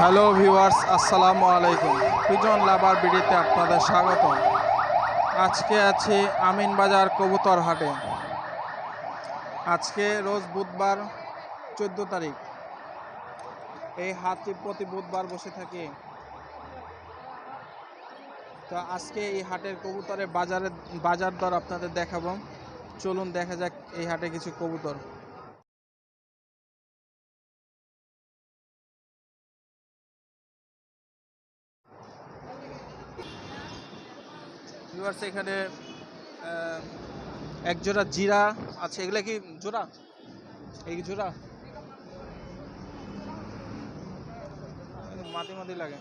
Hello viewers, আসসালামু আলাইকুম। Pigeon লাভার বিডিতে আপনাদের স্বাগত আজকে আছি আমিনবাজার কবুতর হাটে। আজকে রোজ বুধবার চোদ্দ তারিখ। এই হাটটি প্রতি বুধবার বসে থাকে। তো আজকে এই হাটের কবুতরের বাজারে বাজার দর আপনাদের দেখাবো। চলুন দেখা যাক এই হাটে কিছু কবুতর। ভিউয়ার্স এখানে এক জোড়া জিরা আছে। এগুলা কি জোড়া? এই কি জোড়া? মাটি মাটি লাগে।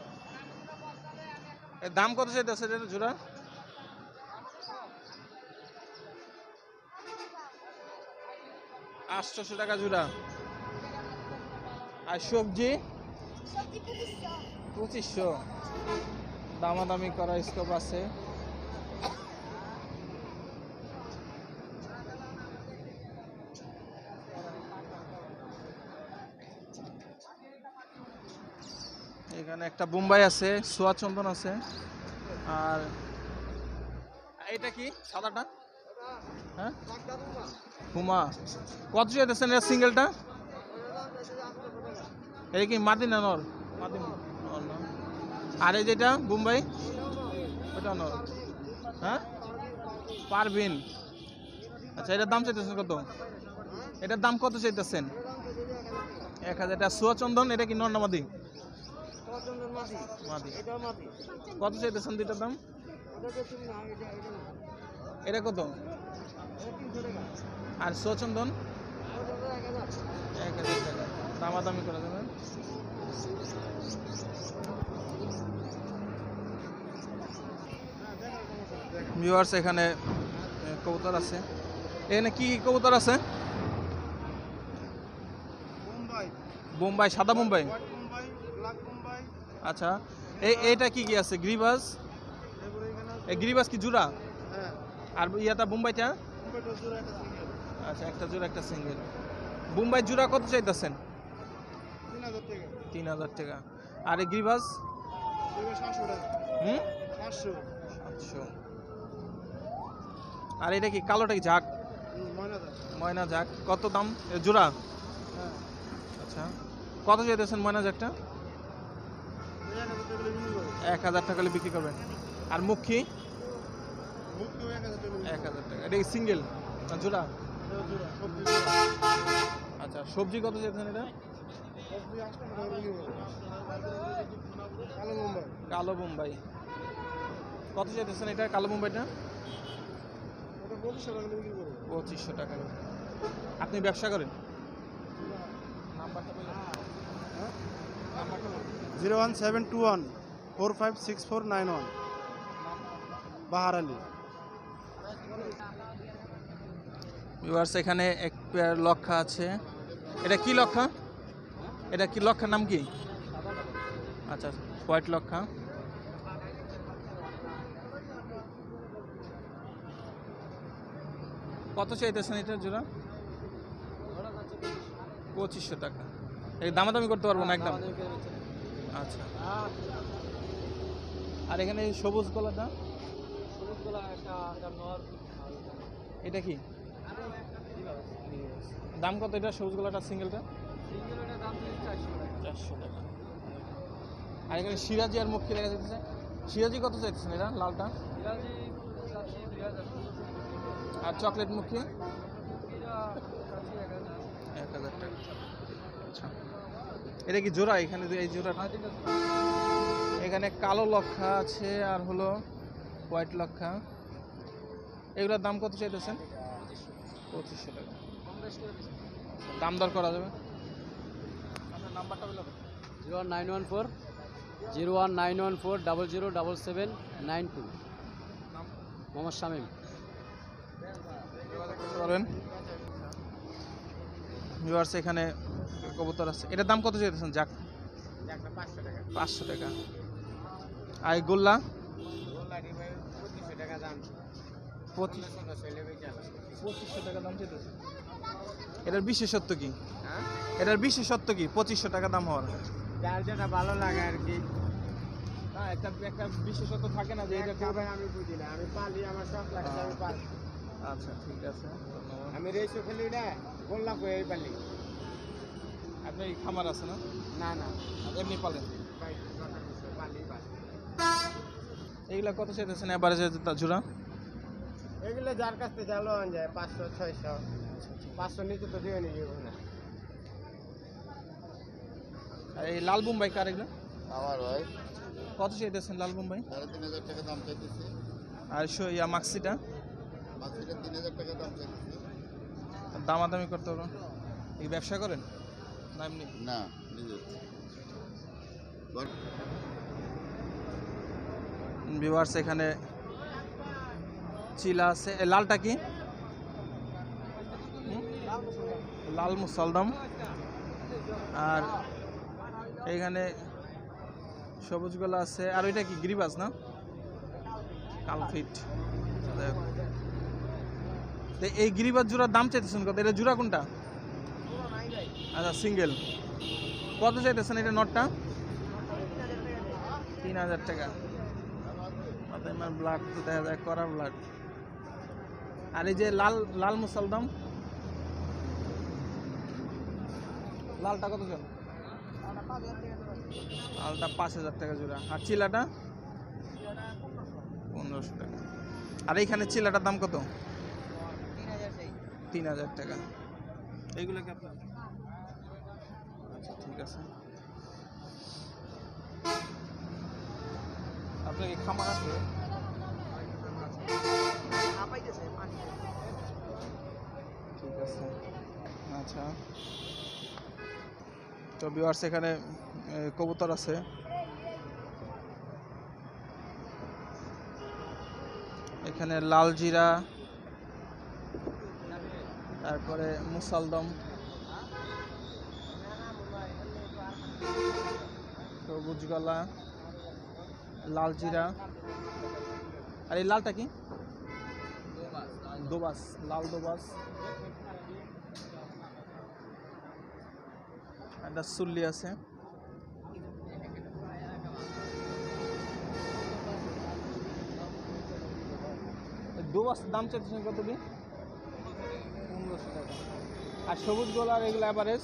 এর দাম কত চাইতেছে এটা জোড়া? আটশোশো টাকা জোড়া। আর সবজি? পঁচিশশো। দামাদামি করা স্কোপ আছে। এখানে একটা বোম্বাই আছে, সোয়া চন্দন আছে। আর এটা কি? সাদাটা? হ্যাঁ? কত যেতেছেন সিঙ্গেলটা? এটা কি মাদি না নর আর এই যেটা, বোম্বাই? ওটা নর। হ্যাঁ? পারবিন আচ্ছা এটার দাম চাইতেছেন কত? এটার দাম কত চাইতেছেন? এক হাজার। এটা সোয়া চন্দন, এটা কি নর না মাদি। কত চাইতেছেন দুইটার দাম? এটা কত? আর সচন্দন? এক হাজার। টাকা। দামাদামি করা যাবে ভিউয়ার্স এখানে কবুতর আছে। এখানে কি কবুতর আছে? বোম্বাই সাদা বোম্বাই আচ্ছা এই এইটা কি কি আছে? গ্রিবাস? গ্রিবাস কি জুরা? আর ইয়াটা বোম্বাইটা আচ্ছা একটা জোড়া একটা সিঙ্গেল। বোম্বাই জোড়া কত চাইতেছেন? তিন হাজার টাকা। আর গ্রিবাস? হুম? আটশো আর এটা কি, কালোটা কি, ঝাঁক? ময়না ঝাঁক। কত দাম? জোড়া আচ্ছা কত চাইতেছেন ময়না ঝাঁকটা? এক হাজার টাকা হলে বিক্রি করবেন। আর মুখী? এক হাজার টাকা এটা সিঙ্গেল না জোড়া? আচ্ছা সবজি কত চাইতেছেন এটা? কালো বোম্বাই। কত চাইতেছেন এটা কালো বোম্বাইটা? পঁচিশশো টাকা আপনি ব্যবসা করেন? নাম্বারটা zero one seven two one, four five six four nine one, Bahar Ali. Viewers এখানে এক পেয়ার লক্ষা আছে। এটা কি লক্ষা? এটা কি লক্ষার নাম কি? আচ্ছা হোয়াইট লক্ষা। কত চাইতেছেন এটা জোড়া? পঁচিশশো টাকা। দামাদামি করতে পারব না একদম। আচ্ছা। আর এখানে এই সবুজ কলাটা এটা কি? দাম কত এটা সবুজ গোলাটা সিঙ্গেলটা? চারশো টাকা। আর এখানে সিরাজি আর মুখী দেখা যাচ্ছে সিরাজি কত চাইতেছেন এটা লালটা? আর চকলেট মুখী? এক হাজার টাকা। আচ্ছা। এটা কি জোড়া? এখানে এই জোড়া এখানে কালো লক্ষা আছে আর হলো হোয়াইট লক্ষা। এগুলোর দাম কত চাইতেছেন? পঁচিশশো টাকা। দাম দর করা যাবে? আপনার নাম্বারটা zero one nine one four zero one nine one four double zero double seven nine two. Mohammad Shamim. পারবেন ভিউয়ার্স এখানে কবুতর আছে। এটার দাম কত চাইতেছেন? যাক। পাঁচশো টাকা। আর গোল্লা? পঁচিশ। পঁচিশশো টাকা দাম চাইতেছে। এটার বিশেষত্ব কি? এটার বিশেষত্ব কি? পঁচিশশো টাকা দাম হওয়ার। যার যেটা ভালো লাগে আর কি। একটা একটা বিশেষত থাকে না যে এটা আমি বুঝি না। আমি পালি আমার সব আমি পালি। আচ্ছা ঠিক আছে। আমি রেসও খেলি না করে এই পালি? আপনি খামার আছে না? না না। আর এমনি পালেন? এইগুলা কত চাইতেছেন এবারে যে জোড়া? এগুলো যার কাছ থেকে জালো আন যায় পাঁচশো ছয়শো। পাঁচশো নিচে তো দিয়ে নিয়ে না। আর এই লাল বোম্বাই কার এগুলো? আমার ভাই। কত চাইতেছেন লাল বোম্বাই? সাড়ে তিন হাজার টাকা দাম চাইতেছে। আর শো- ইয়া মাক্সিটা? মাছটা তিন হাজার টাকা দাম চাইতেছে। দামাদামি করতে পারব এই ব্যবসা করেন? না ভিউয়ার্স এখানে চিলা আছে। লালটা কি? লাল মুসালদম। আর এখানে সবুজ গোলা আছে। আর ওইটা কি গিরিবাজ না? কালফিট। তো এই গিরিবাজ জোড়ার দাম চাইতেছেন কত? এটা জোড়া কোনটা? আচ্ছা সিঙ্গেল কত চাইতেছেন এটা নটটা? তিন হাজার টাকা। আমার ব্লাড তো দেখা যায় করা ব্লাড আর এই যে লাল লাল মুসালদম লালটা কত জন লালটা পাঁচ হাজার টাকা জোড়া। আর চিলাটা? পনেরোশো টাকা। আর এইখানে চিলাটার দাম কত? তিন হাজার টাকা। এইগুলো কি আপনার? আচ্ছা ঠিক আছে। আপনার কি খামার আছে? ঠিক আছে। আচ্ছা। তো বিওয়ার্স এখানে কবুতর আছে। এখানে লাল জিরা তারপরে মুসালদম। সবুজ গলা, লাল জিরা। আর এই লালটা কি? দোবাস, লাল দোবাস। একটা সুল্লি আছে। দোবাস দাম চাইতেছেন কত দিন আর সবুজ গোলার এগুলো অ্যাভারেজ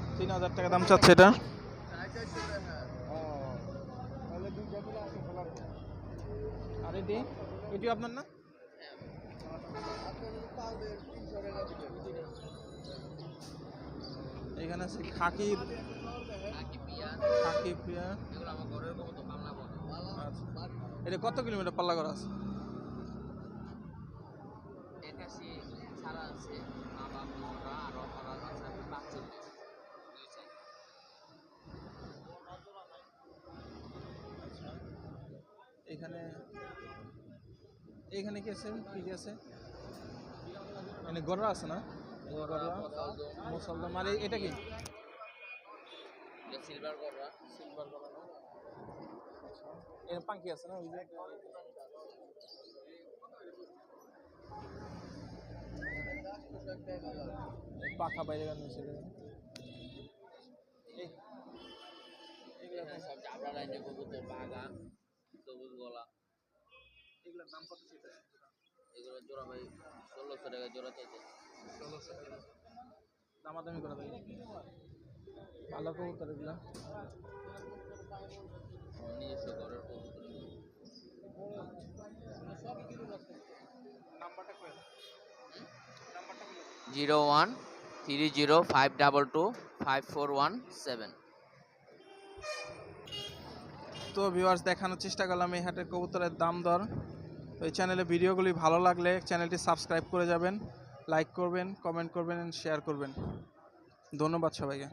তিন হাজার টাকা দাম চাচ্ছে এটা। আপনার না আছে পিয়া। আচ্ছা। এটা কত কিলোমিটার পাল্লা করা আছে। এখানে এখানে কি আছে? কি আছে? এখানে গররা আছে না? গররা মুসলমান আর এটা কি? সিলভার কররা সিলভার গররা না? পাঙ্কি আছে না ওই যে? পাখা বাইরে গান হয়েছে সব চাপড়া লাইনে কবুতর বাগা সবুজ গলা। এগুলোর দাম কত ছিল এগুলো জোড়া ভাই ষোলোশো টাকা জোড়া চাইছে ষোলোশো টাকা। দামাদামি করে দেবে ভালো কবুতর এগুলা। নিজস্ব ঘরের কবুতর। Zero one three zero five double two five four one seven. তো ভিউয়ার্স দেখানোর চেষ্টা করলাম এই হাটের কবুতরের দাম দর। তো এই চ্যানেলে ভিডিওগুলি ভালো লাগলে চ্যানেলটি সাবস্ক্রাইব করে যাবেন লাইক করবেন কমেন্ট করবেন শেয়ার করবেন। ধন্যবাদ সবাইকে।